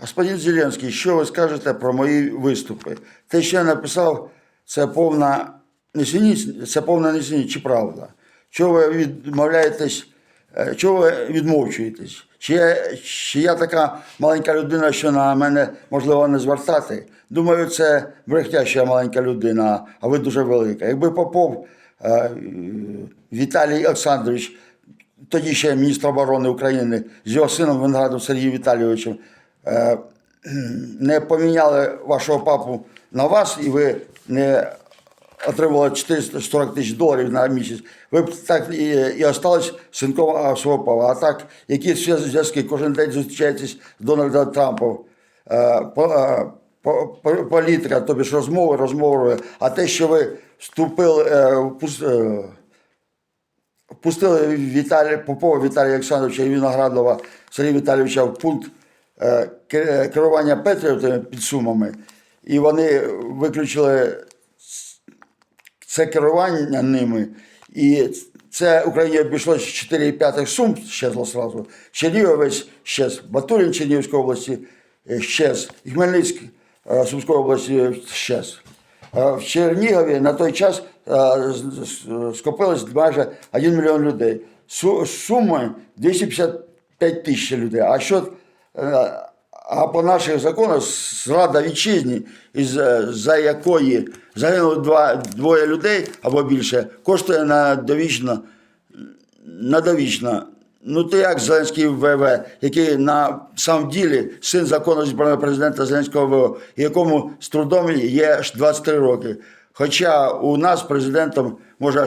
Господин Зеленський, що ви скажете про мої виступи? Те, що я написав, це повна несеність, це повна несеність чи правда? Чого ви відмовляєтесь, е, чого ви відмовчуєтесь? Чи я, чи я така маленька людина, що на мене можливо не звертати? Думаю, це брехня, що я маленька людина, а ви дуже велика. Якби Попов е, Віталій Олександрович тоді ще міністр оборони України з його сином Виноградом Сергієм Віталійовичем не поміняли вашого папу на вас, і ви не отримували 440 тисяч доларів на місяць, ви б так і, і остались синком свого папа. А так, які зв'язки? Кожен день зустрічаєтесь з Дональдом Трампом, е, е, по- по- політика, тобі ж розмови, розмови, а те, що ви вступили, е, е, впустили Віталія Попова Віталія Олександровича і Виноградова Сергія Віталійовича в пункт е, керування Петріотами під Сумами, і вони виключили це керування ними. І це Україні обійшлося 4,5 сум щезло сразу. Чернігівець щез, Батурин Чернігівської області е, щез, і е, Сумської області щез. Е, В Чернігові на той час е, скопилось майже 1 мільйон людей. Суми 255 тисяч людей. А що е, а по наших законах зрада вітчизні, е, за якої загинуло два, двоє людей або більше, коштує на довічно, на довічно. Ну то як Зеленський ВВ, який на самом ділі син закону збраного президента Зеленського ВВ, якому з трудом є 23 роки. Хоча у нас президентом може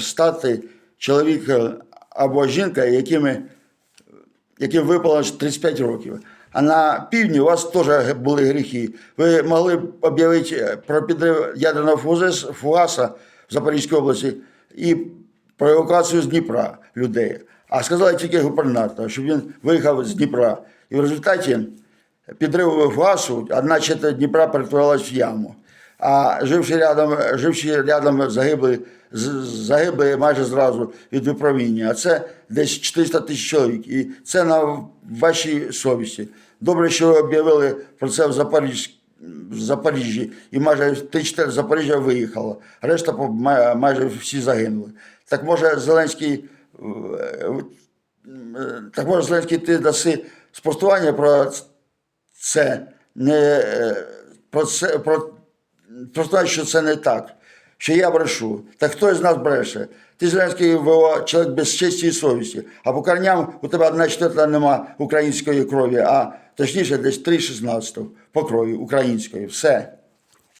стати чоловік е, або жінка, якими яким випало 35 років. А на півдні у вас теж були гріхи. Ви могли б об'явити е, про підрив ядерного фугаса в Запорізькій області і про евакуацію з Дніпра людей. А сказали тільки губернатор, щоб він виїхав з Дніпра. І в результаті підриву фугасу одна четверть Дніпра перетворилась в яму. А живши рядом, живши рядом загибли, загибли майже зразу від випроміння. А це десь 400 тисяч чоловік. І це на вашій совісті. Добре, що ви об'явили про це в Запоріжжі. В Запоріжжі і майже три чотири Запоріжжя виїхало. Решта майже всі загинули. Так може Зеленський е, е, так може Зеленський ти даси спростування про це не е, про це про, про те, що це не так, що я брешу. Та хто з нас бреше? Ти Зеленський ВО, чоловік без честі і совісті. А по корням у тебе одна четверта нема української крові, а точніше десь 3,16 по крові української. Все.